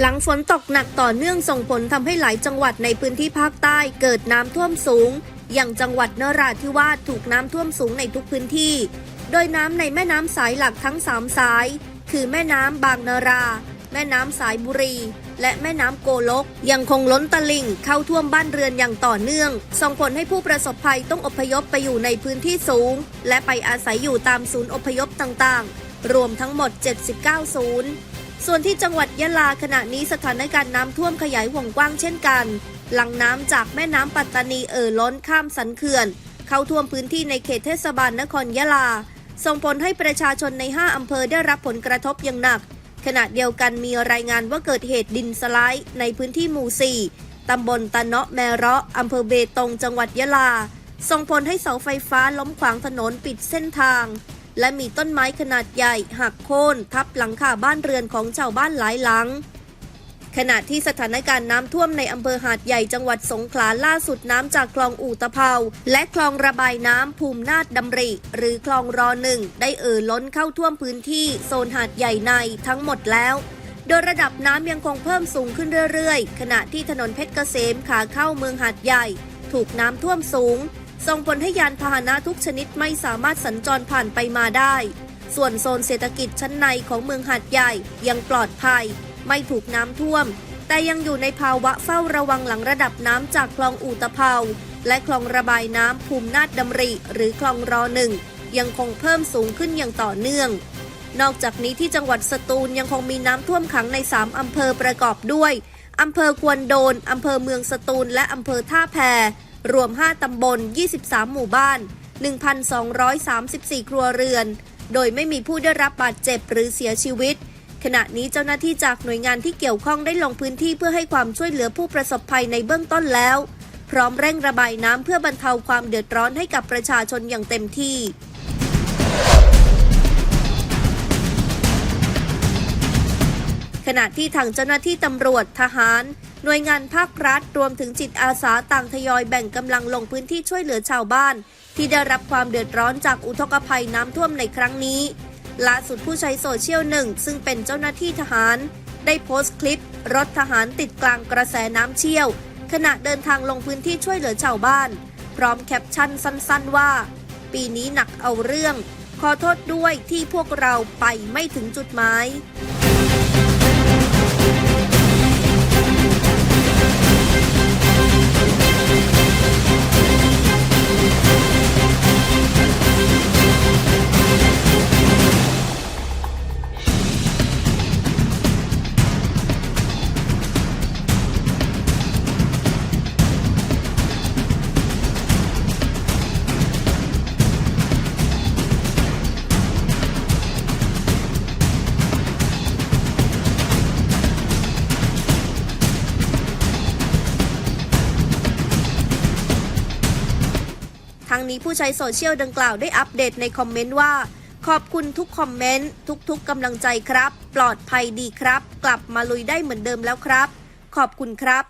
หลังฝนตกหนักต่อเนื่องส่งผลทำให้หลายจังหวัดในพื้นที่ภาคใต้เกิดน้ำท่วมสูง อย่างจังหวัดนราธิวาสถูกน้ำท่วมสูงในทุกพื้นที่ โดยน้ำในแม่น้ำสายหลักทั้ง 3 สาย คือแม่น้ำบางนารา แม่น้ำสายบุรี และแม่น้ำโกลก ยังคงล้นตลิ่งเข้าท่วมบ้านเรือนอย่างต่อเนื่อง ส่งผลให้ผู้ประสบภัยต้องอพยพไปอยู่ในพื้นที่สูง และไปอาศัยอยู่ตามศูนย์อพยพต่างๆ รวมทั้งหมด 79 ศูนย์ ส่วนที่จังหวัดยะลาขณะนี้สถานการณ์น้ำท่วมขยายวงกว้างเช่นกัน หลังน้ำจากแม่น้ำปัตตานีเอ่อล้นข้ามสันเขื่อน เข้าท่วมพื้นที่ในเขตเทศบาลนครยะลา ส่งผลให้ประชาชนใน 5 อำเภอได้รับผลกระทบอย่างหนัก ขณะเดียวกันมีรายงานว่าเกิดเหตุดินสไลด์ในพื้นที่หมู่ 4 ตำบลตะเนาะแมระอำเภอเบตง จังหวัดยะลา ส่งผลให้เสาไฟฟ้าล้มขวางถนนปิดเส้นทาง และมีต้นไม้ขนาดใหญ่หักโค่นทับหลังคาบ้านเรือนของชาวบ้านหลายหลัง ขณะที่สถานการณ์น้ำท่วมในอำเภอหาดใหญ่จังหวัดสงขลาล่าสุดน้ำจากคลองอู่ตะเภาและคลองระบายน้ำภูมินาฏดำริ หรือคลองรอหนึ่งได้เอ่อล้นเข้าท่วมพื้นที่โซนหาดใหญ่ในทั้งหมดแล้วโดยระดับน้ำยังคงเพิ่มสูงขึ้นเรื่อยๆ ขณะที่ถนนเพชรเกษมขาเข้าเมืองหาดใหญ่ ถูกน้ำท่วมสูง ส่งผลให้ยานพาหนะทุกชนิดไม่สามารถสัญจรผ่านไปมาได้ ส่วนโซนเศรษฐกิจชั้นในของเมืองหาดใหญ่ยังปลอดภัย ไม่ถูกน้ำท่วม แต่ยังอยู่ในภาวะเฝ้าระวังหลังระดับน้ำจากคลองอู่ตะเภาและคลองระบายน้ำภูมินาฏดำริหรือคลองรอหนึ่งยังคงเพิ่มสูงขึ้นอย่างต่อเนื่อง นอกจากนี้ที่จังหวัดสตูลยังคงมีน้ำท่วมขังใน 3 อำเภอประกอบด้วย อำเภอควนโดน อำเภอเมืองสตูล และอำเภอท่าแพ รวม 5 ตำบล 23 หมู่บ้าน 1,234 ครัวเรือน โดยไม่มีผู้ได้รับบาดเจ็บหรือเสียชีวิต ขณะนี้เจ้าหน้าที่จากหน่วยงานที่เกี่ยวข้องได้ลงพื้นที่เพื่อให้ความช่วยเหลือผู้ประสบภัยในเบื้องต้นแล้ว พร้อมเร่งระบายน้ำเพื่อบรรเทาความเดือดร้อนให้กับประชาชนอย่างเต็มที่ขณะที่ทางเจ้าหน้าที่ตำรวจทหาร หน่วยงานภาครัฐรวมถึงจิตอาสาต่างทยอยแบ่งกำลังลงพื้นที่ช่วยเหลือชาวบ้าน ที่ได้รับความเดือดร้อนจากอุทกภัยน้ำท่วมในครั้งนี้ล่าสุดผู้ใช้โซเชียลหนึ่งซึ่งเป็นเจ้าหน้าที่ทหาร ได้โพสต์คลิป รถทหารติดกลางกระแสน้ำเชี่ยว ขณะเดินทางลงพื้นที่ช่วยเหลือชาวบ้าน พร้อมแคปชั่นสั้นๆว่า ปีนี้หนักเอาเรื่อง ขอโทษด้วยที่พวกเราไปไม่ถึงจุดหมาย นี้ผู้ใช้โซเชียลดังกล่าวได้อัปเดตในคอมเมนต์ว่า ขอบคุณทุกคอมเมนต์ ทุกๆกำลังใจครับ ปลอดภัยดีครับ กลับมาลุยได้เหมือนเดิมแล้วครับ ขอบคุณครับ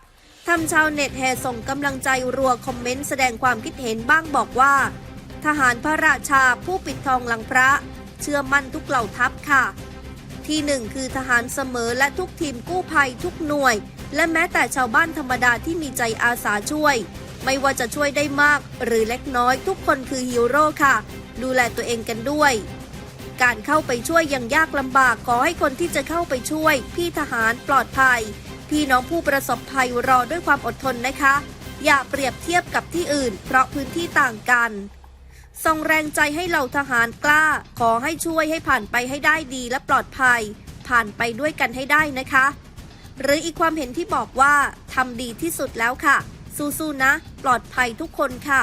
ทำชาวเน็ตแห่ส่งกำลังใจรัวคอมเมนต์แสดงความคิดเห็นบ้างบอกว่า ทหารพระราชาผู้ปิดทองหลังพระ เชื่อมั่นทุกเหล่าทัพค่ะ ที่หนึ่งคือทหารเสมอและทุกทีมกู้ภัยทุกหน่วย และแม้แต่ชาวบ้านธรรมดาที่มีใจอาสาช่วย ไม่ว่าจะช่วยได้มากหรือเล็กน้อยทุกคนคือฮีโร่ค่ะ ดูแลตัวเองกันด้วย การเข้าไปช่วยยังยากลำบากขอให้คนที่จะเข้าไปช่วย พี่ทหารปลอดภัย พี่น้องผู้ประสบภัยรอด้วยความอดทนนะคะ อย่าเปรียบเทียบกับที่อื่น เพราะพื้นที่ต่างกันส่งแรงใจให้เหล่าทหารกล้า ขอให้ช่วยให้ผ่านไปให้ได้ดีและปลอดภัย ผ่านไปด้วยกันให้ได้นะคะ หรืออีกความเห็นที่บอกว่าทำดีที่สุดแล้วค่ะ สู้ๆนะ ปลอดภัยทุกคนค่ะ